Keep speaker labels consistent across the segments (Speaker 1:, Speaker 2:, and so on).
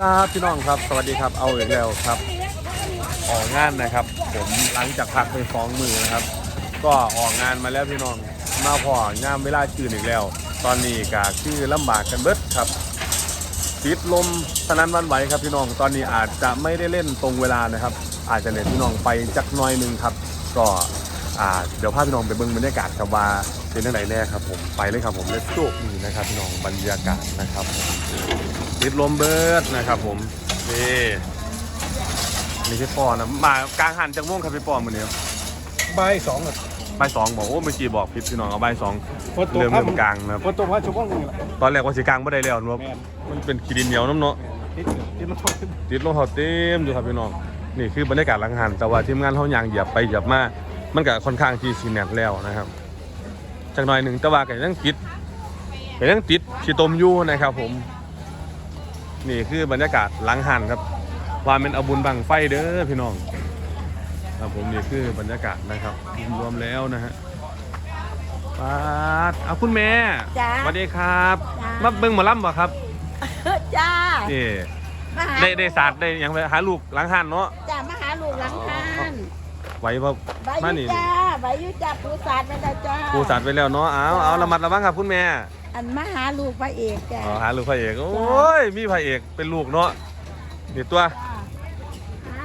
Speaker 1: ครับพี่น้องครับสวัสดีครับเอาอีกแล้วครับ ออกงานนะครับ ผมหลังจากพักไปสองมือนะครับ ก็ออกงานมาแล้วพี่น้องมาพองามเวลาชื่นอีกแล้ว ตอนนี้ก็คือลำบากกันเบิดครับติดลมสนั้นวันไหวครับพี่น้องตอนนี้อาจจะไม่ได้เล่นตรงเวลานะครับ อาจจะเล่นพี่น้องไปจักหน้อยหนึงครับ ก็เดี๋ยวพาพี่น้องไปเบิ่งบรรยากาศครับว่าเป็นยังไงแน่ครับผมไปเลยครับผมเลสโก้นี่นะครับพี่น้องบรรยากาศนะครับ ติดลมเบิร์ดนะครับผมนี่นี่พี่ปอนะมากลางหันจากม่วงครับพี่ปอมือนี้
Speaker 2: ใบสองอะ
Speaker 1: ใบายสองบอกโอ้เมื่อกี้บอกผิดพี่น้องเอาใบายสอง
Speaker 2: ฝนตก
Speaker 1: เริ่มเริ่มกลางนะครับ
Speaker 2: ฝนตกมาชั่วโมงหนึงละ
Speaker 1: ตอนแรกว่าสีกลางไม่ได้แล้วนะ
Speaker 2: แมน
Speaker 1: มันเป็นขีดินเหนียวน้ำเนาะ
Speaker 2: ติดติดลม
Speaker 1: ติดลงเขาเต็มอยู่ครับพี่น้องนี่คือบรรยากาศหลังหันแต่ว่าทีมงานเขายางเหยียบไปเหยียบมามันก็ค่อนข้างที่สีแนบแล้วนะครับจากหน่อยหนึ่งแต่ว่าก็ยังติดก็ยังติดขีตมอยู่นะครับผม นี่คือบรรยากาศหลังหันครับว่าเป็นเอาบุญบังไฟเด้อพี่น้องครับผมนี่คือบรรยากาศนะครับรวมๆแล้วนะฮะปาดเอาคุณแม่
Speaker 3: จ้า
Speaker 1: สวัสดีครับ
Speaker 3: จ้าม
Speaker 1: มาเบิ่งหมอลำบ่ครับ
Speaker 3: จ้า
Speaker 1: นี่
Speaker 3: มาหา
Speaker 1: ได้ได้ศาสตร์ได้หยังไปหาลูกหลังหันเนาะ
Speaker 3: จ้ามาหาลูกหลังคาน
Speaker 1: ไหวบ่
Speaker 3: ใบ
Speaker 1: มา
Speaker 3: ยุ
Speaker 1: นี่
Speaker 3: จ้าใบยุจ้าปูสาดมาแล้วจ้า
Speaker 1: ปูศาสตร์ไปแล้วเนาะเอาเอาระมัดระวังครับคุณแม่
Speaker 3: อันมาหาลูกพระเอกจ้า
Speaker 1: อ๋อหาลูกพระเอกโอ้ยมีพระเอกเป็นลูกเนาะนี่ตัว
Speaker 3: จ้า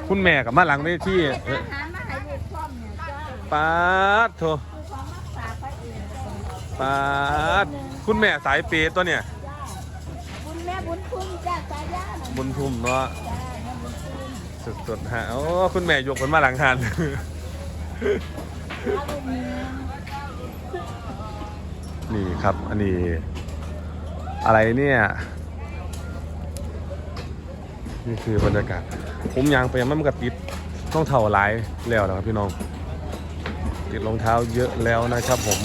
Speaker 1: คุณแม่กับมาหลังเวที
Speaker 3: เป็น
Speaker 1: เอ้
Speaker 3: อายหารมาให้ลูกพร้อมเนี่ยจ้า
Speaker 1: ปาดโถ
Speaker 3: คือของรักษาพระเอกจ้า
Speaker 1: ปาดคุณแม่สายเปย์ตัวเนี่ย
Speaker 3: จ้าบุญแม่บุญคุณจ้าสายาน่ะ
Speaker 1: บุญทุ่มเนาะ
Speaker 3: จ้าแม่บุญคุณ
Speaker 1: สุดๆฮะโอ้คุณแม่ยกคนมาหลังหัน
Speaker 3: หาลูกเมีย
Speaker 1: นี่ครับ อันนี้ อะไรเนี่ย นี่คือบรรยากาศ ผมยางไปยังไม่มันกระติดต้องเท่าหลายแล้วนะครับพี่น้อง ติดรองเท้าเยอะแล้วนะครับผม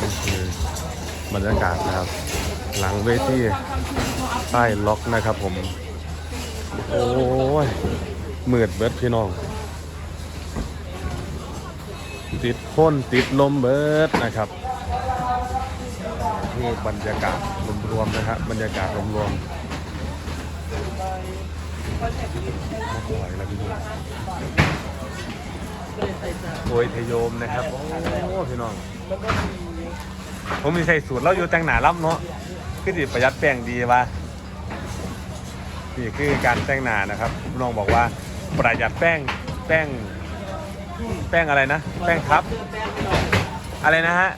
Speaker 1: นี่คือบรรยากาศนะครับ หลังเวทีใต้ล็อกนะครับผม โอ้ยมืดเบิดพี่น้อง ติดพ่นติดลมเบิดนะครับนี่บรรยากาศรวมๆนะครับบรรยากาศรวมๆมาปล่อยแล้วพี่น้องโอยทยมนะครับ โอ้พี่น้อง ผมมีใส่สูตรเราอยู่แต่งหนาล้ำเนาะ คือสิประหยัดแป้งดีวะนี่คือการแต่งหนานะครับพี่น้องบอกว่าประหยัดแป้งแป้ง แป้งอะไรนะ แป้งครับ อะไรนะฮะ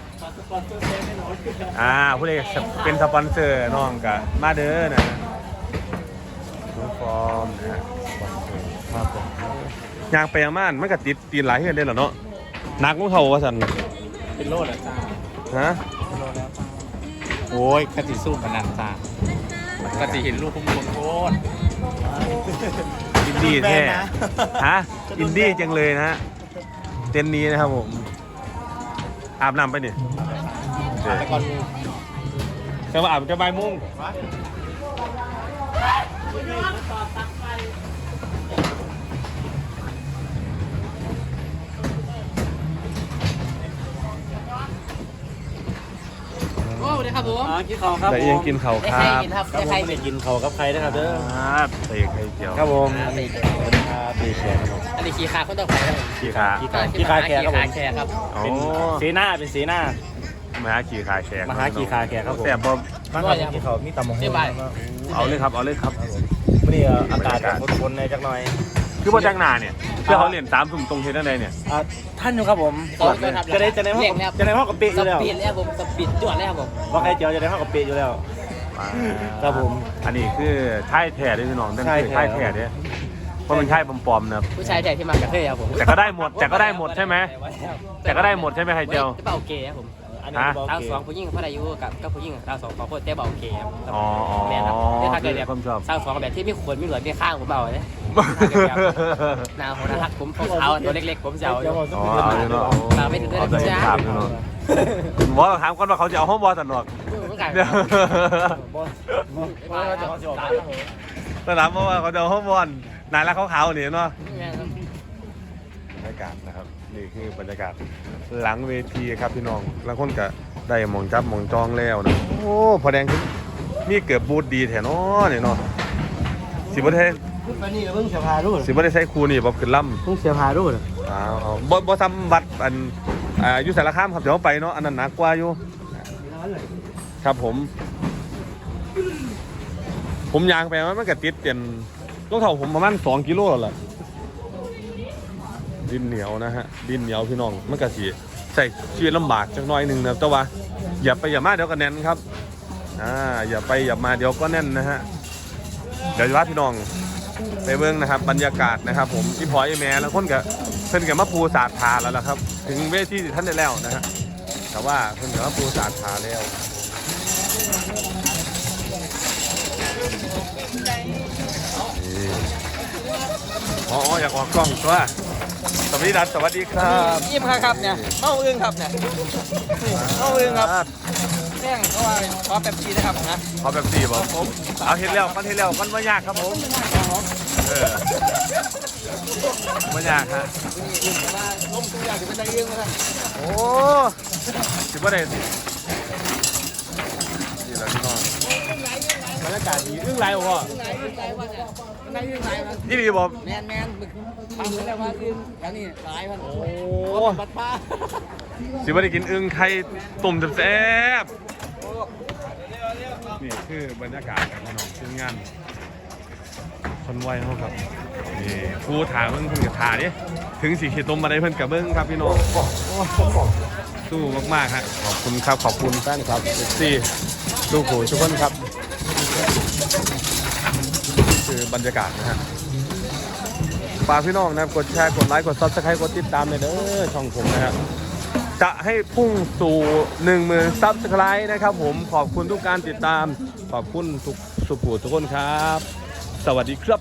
Speaker 1: อ่าผู้ใดเป็นสปอนเซอร์น้องกับมาเด้อนะน้องฟอร์มนะฮะสปอนเซอร์ครับผมยางไปยางม่านมันก็ติดตีนหลายเฮือนได้เหรอเนาะหนักของเขาว่าสัน
Speaker 2: เป็นโลดอะจ้า
Speaker 1: ฮะ
Speaker 2: โอ้ยกะติสู้ขนาดจ้ากะติเห็นลูกพุ่งพุ่งโคตร
Speaker 1: อินดี้แท้
Speaker 2: แบนนะ
Speaker 1: ฮะอินดี้จังเลยนะฮะเต็นท์นี้นะครับผม อาบน้ำไปนี่
Speaker 2: แต่ก่อน
Speaker 1: แต่ว่าอาบจะใบายโมุ่ง
Speaker 4: โอ้สวัสดีครับผม
Speaker 2: อ๋อกินข้าวครับ
Speaker 1: แต่ยังกินเขาว
Speaker 4: ได้
Speaker 1: ค
Speaker 4: ใคร
Speaker 1: รับ
Speaker 4: กินครับ
Speaker 2: ครับ
Speaker 4: ได้
Speaker 2: ผม
Speaker 4: ใคร
Speaker 2: ไม่ได้กินข้าวกับใครนะครับเด้อ
Speaker 1: ครับเตะไข่เจียว
Speaker 2: ครับผม
Speaker 4: อ่าไป
Speaker 2: ครับดีแชร์ครับผม
Speaker 4: อันนี้ขี่ขาคนต้องไปครับผม
Speaker 1: ขี่ขา
Speaker 2: ขี่ขาขี่ขาแขกครับผม
Speaker 4: ขี่ขาแขกครับ
Speaker 1: อ๋อ
Speaker 2: เป็นสีหน้าเป็นสีหน้า
Speaker 1: มาหาขี่ขาแขก
Speaker 2: มาหาขี่ขาแขกครับผม
Speaker 1: แต่บอ
Speaker 2: มาครับกินข้าวมีตำมะฮุ
Speaker 4: เรียบร้อย
Speaker 1: เอาเลยครับเอาเลยครับ
Speaker 2: วันนี้อากาศจะคนๆในจักหน่อย
Speaker 1: คือว่าจังหนาเนี่ยเพื่อเขาเรียนสามสุ่มตรงเทนนั่นใดเนี่ย
Speaker 2: อ่าท่านอยู่ครับผม
Speaker 4: สองคนครับ
Speaker 2: จะได้จะได้ห้อง
Speaker 4: เรียกแล้ว
Speaker 2: จะได้ห้องกับเป๊ะอ
Speaker 4: ส
Speaker 2: ยู่แล้ว
Speaker 4: ปีดแล้วผมสปีดจวดแล้วครับผม
Speaker 2: ว่าใครเจียวจะได้ห้องกับเป๊ะอยู่แล้วครับผม
Speaker 1: อันนี้คือท่ายแท้ด้วยพี่น้องนั่นคือ
Speaker 2: ท่า
Speaker 1: ท่ายย
Speaker 2: แท้
Speaker 1: แท้เนี่ยเพราะมันท่ายปลอมๆนะครับ
Speaker 4: ผู้ชายแขกที่มากระเทยครับผม
Speaker 1: แต่ก็ได้หมดแต่ก็ได้หมดใช่ไหมแต่ก็ได้หมดใช่ไหมไข่เจียว
Speaker 4: แต่เบาโอเคครับผม
Speaker 2: อันนี้
Speaker 1: ฮะ
Speaker 2: บอก
Speaker 4: เรา
Speaker 2: เก
Speaker 4: สองผู้หญิงพระอายุกับกับผู้หญิงเราสองขอโทษแต่เบาโอเคครับ
Speaker 1: อ๋อ
Speaker 4: แม่นครับแต่ถ้าเกิดแบบ
Speaker 1: ความชอบ
Speaker 4: สร้างสองแบบที่มีขนมีหนวดมีข้างผมเบาเลย หนาวหัวหน้าทักผมผมเอาตัวเล็กๆ ผมจะเอาอยู่
Speaker 1: อ๋อเอาอยู่เนาะ
Speaker 4: มาไม่ถึงเดือน
Speaker 1: เอาแต่
Speaker 4: จ้า
Speaker 1: ถามอยู่เนาะว่าถามก่อนว่าเขาจะเอาห้องบอลสันหนวก
Speaker 4: เมื่อไง
Speaker 1: เดี๋ยว
Speaker 2: บอสบอสจะขอจบ
Speaker 1: แต่ถามว่าเขาจะเอาห้องบอลนายรักขาวๆนี่เนาะากาศนะครับนี่คือบรรยากาศหลังเวทีครับพี่น้องแล้วคนก็ได้หมองจับหมองจองแล้วนะโอ้พอแดงขึ้นมีเกือบบูดดีแถเนาะเนี่ยเนาะสิบ่ได้
Speaker 4: ขึ้นมานี่เพิ่งเสียพาดู
Speaker 1: สิบ่ได้ใช้ครูนี่บ่ขึ้นลำ
Speaker 4: เพิ่งเสียพาดู
Speaker 1: อ้าวเอาบ่บ่ทำบัตรอันอ่าอยู่สารคามครับเดี๋ยวไปเนาะอันนั้นหนักกว่าอยู่ ครับผม ผมยางไปมันก็ติดเต็นรองเท้าผมประมาณ2กิโลแล้วล่ะดินเหนียวนะฮะ ดินเหนียวพี่น้องมันก็สิใส่ชีวิตลำบากจักหน้อยหนึงนะครับแต่ว่าอย่าไปอย่ามาเดี๋ยวก็แน่นครับอ่าอย่าไปอย่ามาเดี๋ยวก็แน่นนะฮะเดี๋ยวจะพาพี่น้อง ไปเบิ่งนะครับ บรรยากาศนะครับ ผมพี่พลอยไอ้แม่แล้วคนกับเพิ่นกับมาปูสาดทาแล้วล่ะครับ ถึงเวทีที่ท่านได้แล้วนะฮะแต่ว่าเพิ่นกับมาปูสาดทาแล้วนี่อ๋ออยากออกกล้องตัวสวัสดีดัสสวัสดีครับ
Speaker 4: ยิ้มครับเนี่ยเมาอึ้งครับเนี่ยเมาอึ้งครับแม่งเขาว่าขอแป๊บซีนะครับนะ
Speaker 1: ขอแบบสี่บอกผมเอาเห็นแล้วมันเห็นแล้วมันไม่ยากครับผม เออไม่ยากฮะ
Speaker 4: อึ้งว่าล้มตัวอย่างถึงเป็นได้อึ้งนะ
Speaker 1: โอ้สิบประเด็นนี่แหละพี่น้องบรรยากาศดีอึ้งไรบ่
Speaker 4: ได้อึ้งไรวะเนี่ยได้อึ้งไรวะ
Speaker 1: นี่ดีบ่
Speaker 4: แมนแมนมึกทำแล้วว่าอึ้งอย่างนี้หลายพัน
Speaker 1: โอ้
Speaker 4: บัดป้า
Speaker 1: สิบ่ได้กินอึ้งไข่ต้มแซ่บๆนี่คือบรรยากาศครับพี่น้องซึ่งงาน คนไหวเขาครับนี่ผู้ถามเพิ่งเพิ่งจะถาดิถึงสีขีดต้มมาได้เพิ่นกับเบิ้งครับพี่น้องสู้มากๆฮะขอบคุณครับขอบคุณแฟนครับซี่ลูกโขทุกคนครับคือบรรยากาศนะฮะฝากพี่น้องนะครับกดแชร์กดไลค์กดซับสไครต์กดติดตามเลยเด้อช่องผมนะครับจะให้พุ่งสู่1 0,000ซับสไครต์นะครับผมขอบคุณทุกการติดตาม ขอบคุณทุกสุภูทุกคนครับ สวัสดีครับ